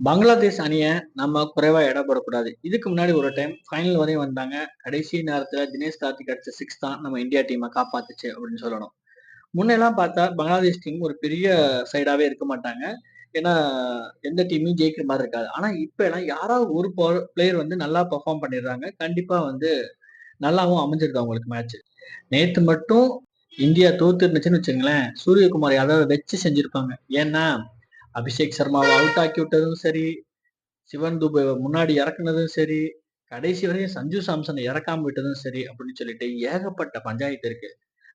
பங்களாதேஷ் அணியை நம்ம குறைவா இடப்படக்கூடாது போடக்கூடாது. இதுக்கு முன்னாடி ஒரு டைம் ஃபைனல் வரையும் வந்தாங்க. கடைசி நேரத்துல தினேஷ் கார்த்திக் அடிச்ச சிக்ஸ் தான் நம்ம இந்தியா டீமை காப்பாத்துச்சு அப்படின்னு சொல்லணும். முன்னெல்லாம் பார்த்தா பங்களாதேஷ் டீம் ஒரு பெரிய சைடாவே இருக்க மாட்டாங்க. ஏன்னா எந்த டீமையும் ஜெயிக்கிற மாதிரி இருக்காது. ஆனா இப்ப எல்லாம் யாராவது ஒரு பிளேயர் வந்து நல்லா பெர்ஃபார்ம் பண்ணிடுறாங்க. கண்டிப்பா வந்து நல்லாவும் அமைஞ்சிருது அவங்களுக்கு மேட்ச். நேத்து மட்டும் இந்தியா தோத்து இருந்துச்சுன்னு வச்சுக்கங்களேன், சூரியகுமார் யாதவ வச்சு செஞ்சிருப்பாங்க. ஏன்னா அபிஷேக் சர்மாவை அவுட் ஆக்கி விட்டதும் சரி, சிவன் துபை முன்னாடி இறக்குனதும் சரி, கடைசி வரையும் சஞ்சு சாம்சனை இறக்காம விட்டதும் சரி அப்படின்னு சொல்லிட்டு ஏகப்பட்ட பஞ்சாயத்து இருக்கு.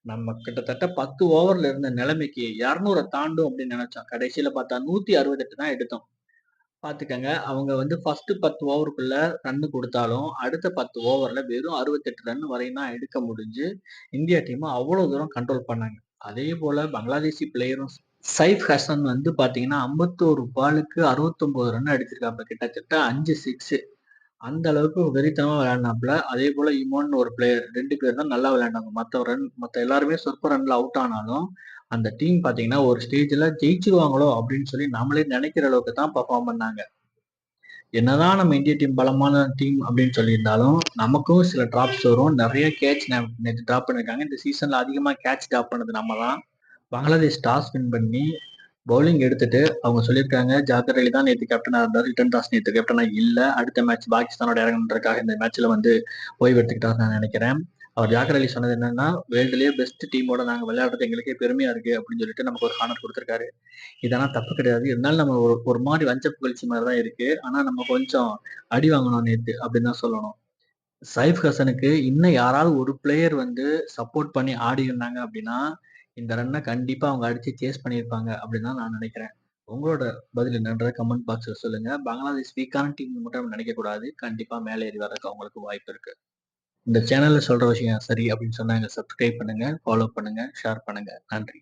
நம்ம கிட்டத்தட்ட 10 ஓவர்ல இருந்த நிலைமைக்கு 200 தாண்டும் அப்படின்னு நினைச்சோம். கடைசியில பார்த்தா 168 தான் எடுத்தோம். பாத்துக்கங்க அவங்க வந்து ஃபர்ஸ்ட் 10 ஓவருக்குள்ள ரன் கொடுத்தாலும் அடுத்த 10 ஓவர்ல வெறும் 68 ரன் வரையும் தான் எடுக்க முடிஞ்சு, இந்தியா டீமும் அவ்வளவு தூரம் கண்ட்ரோல் பண்ணாங்க. அதே போல பங்களாதேசி பிளேயரும் சைஃப் ஹசன் வந்து பார்த்தீங்கன்னா, 51 பாலுக்கு 69 ரன் அடிச்சிருக்காப்ல. கிட்டத்தட்ட அஞ்சு சிக்ஸு அந்த அளவுக்கு வெறித்தனமாக விளையாடுனாப்ல. அதே போல் இமான் ஒரு பிளேயர் ரெண்டு பேர் தான் நல்லா விளையாண்டாங்க. மற்ற ரன் மற்ற எல்லாருமே சொற்ப ரன்ல அவுட் ஆனாலும், அந்த டீம் பார்த்தீங்கன்னா, ஒரு ஸ்டேஜில் ஜெயிச்சிருவாங்களோ அப்படின்னு சொல்லி நம்மளே நினைக்கிற அளவுக்கு தான் பர்ஃபார்ம் பண்ணாங்க. என்னதான் நம்ம இந்திய டீம் பலமான டீம் அப்படின்னு சொல்லியிருந்தாலும், நமக்கும் சில டிராப்ஸ் வரும். நிறைய கேட்ச் நேற்று டிராப் பண்ணியிருக்காங்க. இந்த சீசனில் அதிகமாக கேட்ச் டிராப் பண்ணது நம்ம தான். பங்களாதேஷ் டாஸ் வின் பண்ணி பவுலிங் எடுத்துட்டு அவங்க சொல்லியிருக்காங்க, ஜாக்கர் அலி தான் நேற்று கேப்டனாக இருந்தார் ரிட்டன் டாஸ் நேற்று கேப்டனாக இல்லை அடுத்த மேட்ச் பாகிஸ்தானோட இறங்குன்றதுக்காக இந்த மேட்ச்சில் வந்து ஓய்வு எடுத்துக்கிட்டார் நான் நினைக்கிறேன். அவர் ஜாக்கர் அலி சொன்னது என்னன்னா, வேர்ல்டுலேயே பெஸ்ட் டீமோட நாங்கள் விளையாடுறது எங்களுக்கே பெருமையாக இருக்கு அப்படின்னு சொல்லிட்டு நமக்கு ஒரு ஹானர் கொடுத்துருக்காரு இதெல்லாம் தப்பு கிடையாது. இருந்தாலும் நம்ம ஒரு ஒரு மாதிரி வஞ்ச புகழ்ச்சி மாதிரி தான் இருக்குது ஆனால் நம்ம கொஞ்சம் அடி வாங்கணும் நேற்று அப்படின்னு தான் சொல்லணும். சைஃப் ஹசனுக்கு இன்னும் யாராவது ஒரு பிளேயர் வந்து சப்போர்ட் பண்ணி ஆடி இருந்தாங்க அப்படின்னா, இந்த ரன்னை கண்டிப்பா அவங்க அடிச்சு சேஸ் பண்ணியிருப்பாங்க அப்படின்னு தான் நான் நினைக்கிறேன். உங்களோட பதில் என்னன்றத கமெண்ட் பாக்ஸ்ல சொல்லுங்க. பங்களாதேஷ் வீக்கான டீம் மட்டும் நினைக்க நினைக்கக்கூடாது. கண்டிப்பா மேலே ஏறி வரதுக்கு அவங்களுக்கு வாய்ப்பு இருக்கு. இந்த சேனல்ல சொல்ற விஷயம் சரி அப்படின்னு சொன்னாங்க சப்ஸ்கிரைப் பண்ணுங்க, ஃபாலோ பண்ணுங்க, ஷேர் பண்ணுங்க. நன்றி.